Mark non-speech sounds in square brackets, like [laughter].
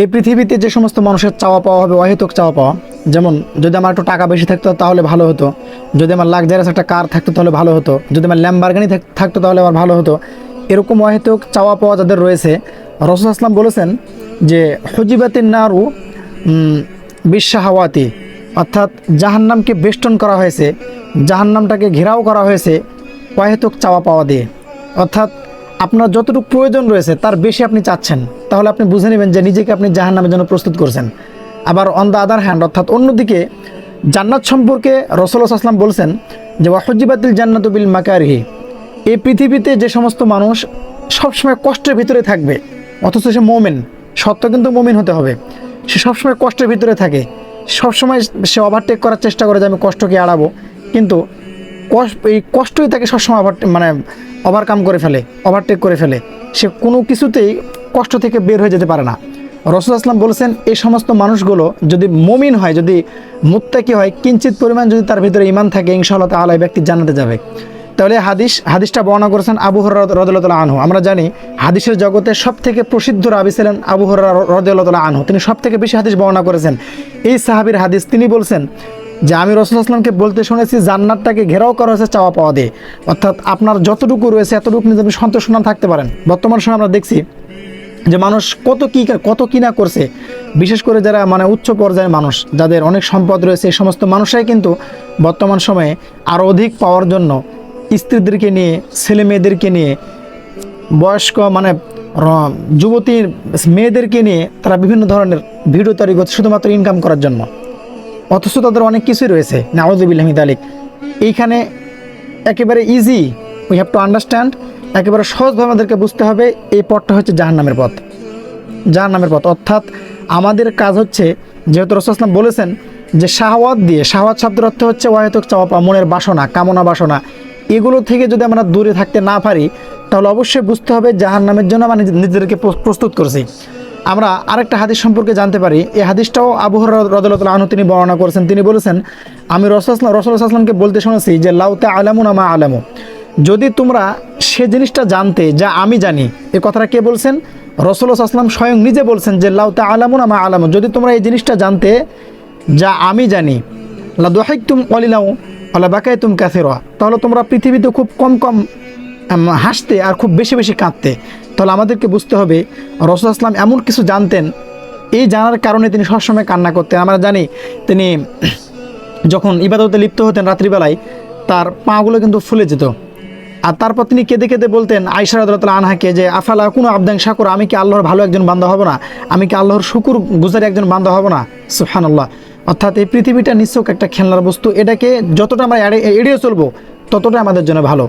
এই পৃথিবীতে যে সমস্ত মানুষের চাওয়া পাওয়া হবে, অহেতুক চাওয়া পাওয়া, যেমন যদি আমার একটু টাকা বেশি থাকতো তাহলে ভালো হতো। যদি আমার লাক্সারিয়াস একটা কার থাকতো তাহলে ভালো হতো। যদি আমার ল্যাম্বারগানি থাকতো তাহলে আমার ভালো হতো। এরকম অহেতুক চাওয়া পাওয়া যাদের রয়েছে, রসুল আসলাম বলেছেন যে হজিবাতিন নারু বিশ্বাহাওয়াতি অর্থাৎ জাহান্নামকে বেষ্টন করা হয়েছে, জাহান্নামটাকে ঘেরাও করা হয়েছে অহেতুক চাওয়া পাওয়া দিয়ে। অর্থাৎ আপনার যতটুকু প্রয়োজন রয়েছে, তার বেশি আপনি চাচ্ছেন। তাহলে আপনি বুঝে নেবেন যে নিজেকে আপনি জাহান্নামের জন্য প্রস্তুত করছেন। আবার অন দ্য আদার হ্যান্ড অর্থাৎ অন্যদিকে, জান্নাত সম্পর্কে রসুল আসলাম বলছেন যে, ওয়াহজিবাতিল জান্নাত বিল মাকারিহি। এই পৃথিবীতে যে সমস্ত মানুষ সবসময় কষ্টের ভিতরে থাকবে, অথচ সে মোমেন। সত্য কিন্তু মোমেন হতে হবে। সে সবসময় কষ্টের ভিতরে থাকে। সবসময় সে ওভারটেক করার চেষ্টা করে যে, আমি কষ্টকে এড়াবো। কিন্তু কষ্ট এই কষ্টই তাকে সবসময় ওভার মানে ওভারকাম করে ফেলে ওভারটেক করে ফেলে। সে কোনো কিছুতেই কষ্ট থেকে বের হয়ে যেতে পারে না। রসুল আসলাম বলেছেন, এই সমস্ত মানুষগুলো যদি মমিন হয়, যদি মুত্তাকি হয়, কিঞ্চিত পরিমাণ যদি তার ভিতরে ইমান থাকে, ইনশাআল্লাহ এই ব্যক্তি জানাতে যাবে। তাহলে হাদিস হাদিসটা বর্ণনা করেছেন আবু হর রদুল্লাহ আনহু। আমরা জানি, হাদিসের জগতে সব থেকে প্রসিদ্ধ রাবি ছিলেন আবু হর রদুল্লাহ আনহু। তিনি সব থেকে বেশি হাদিস বর্ণনা করেছেন। এই সাহাবির হাদিস তিনি বলছেন যে আমি রসুল আসলামকে বলতে শুনেছি, জান্নাতটাকে ঘেরাও করা হয়েছে, চাওয়া পাওয়া দিয়ে। অর্থাৎ আপনার যতটুকু রয়েছে, এতটুকু নিয়ে আপনি সন্তোষ না থাকতে পারেন। বর্তমান সময় আমরা দেখছি যে মানুষ কত কী কত কী না করছে। বিশেষ করে যারা মানে উচ্চ পর্যায়ের মানুষ, যাদের অনেক সম্পদ রয়েছে, এই সমস্ত মানুষরাই কিন্তু বর্তমান সময়ে আরও অধিক পাওয়ার জন্য স্ত্রীদেরকে নিয়ে, ছেলে মেয়েদেরকে নিয়ে, বয়স্ক মানে যুবতীর মেয়েদেরকে নিয়ে তারা বিভিন্ন ধরনের ভিডিও তৈরি করছে, শুধুমাত্র ইনকাম করার জন্য। অথচ তাদের অনেক কিছুই রয়েছে। নাওয়াজুবিল্লাহিদ আলিক এইখানে একেবারে easy we have to understand একেবারে সহজভাবে আমাদেরকে বুঝতে হবে এই পথটা হচ্ছে জাহান্নামের পথ। জাহান্নামের পথ। অর্থাৎ আমাদের কাজ হচ্ছে যেহেতু রসুলাম বলেছেন যে শাহওয়াত দিয়ে শাহওয়াত শব্দের অর্থ হচ্ছে ওয়াহেতুক চাওয়া পাওয়া, মনের বাসনা কামনা বাসনা। এগুলো থেকে যদি আমরা দূরে থাকতে না পারি তাহলে অবশ্যই বুঝতে হবে জাহান্নামের জন্য আমরা নিজেদেরকে প্রস্তুত করছি। আমরা আরেকটা হাদিস সম্পর্কে জানতে পারি। এই হাদিসটাও আবুহর রদুল্লাহ আনহু তিনি বর্ণনা করেছেন। তিনি বলেছেন, আমি রসুলাম রসুলামকে বলতে শুনেছি যে লাউতে আলামু না মা আলামু। যদি তোমরা সে জিনিসটা জানতে, যা আমি জানি, এ কথাটা কে বলছেন? রসুল্লাহ আসলাম স্বয়ং নিজে বলছেন যে লাউতে আলামু না মা আলামু। যদি তোমরা এই জিনিসটা জানতে, যা আমি জানি লা দোহাইক তুম অলিলাও আল্লাহ বাকাই তুম ক্যাথেরা তাহলে তোমরা পৃথিবীতে খুব কম কম হাসতে আর খুব বেশি বেশি কাঁদতে। তাহলে আমাদেরকে বুঝতে হবে, রসুল আসলাম এমন কিছু জানতেন, এই জানার কারণে তিনি সবসময় কান্না করতেন। আমরা জানি, তিনি [clears throat] যখন ইবাদতে লিপ্ত হতেন রাত্রিবেলায়, তার পাগুলো কিন্তু ফুলে যেত। আর তারপর তিনি কেঁদে কেঁদে বলতেন আইসা রাদুল্লাহ আনহাকে যে, আফালা কোনো আবদান শাকুর, আমি কি আল্লাহর ভালো একজন বান্ধা হব না? আমি কি আল্লাহর শুকুর গুজারি একজন বান্ধা হব না? সুহান আল্লাহ অর্থাৎ এই পৃথিবীটা নিশ্চয় একটা খেলনার বস্তু। এটাকে যতটা আমরা এড়ে- এড়িয়ে চলবো ততটা আমাদের জন্য ভালো।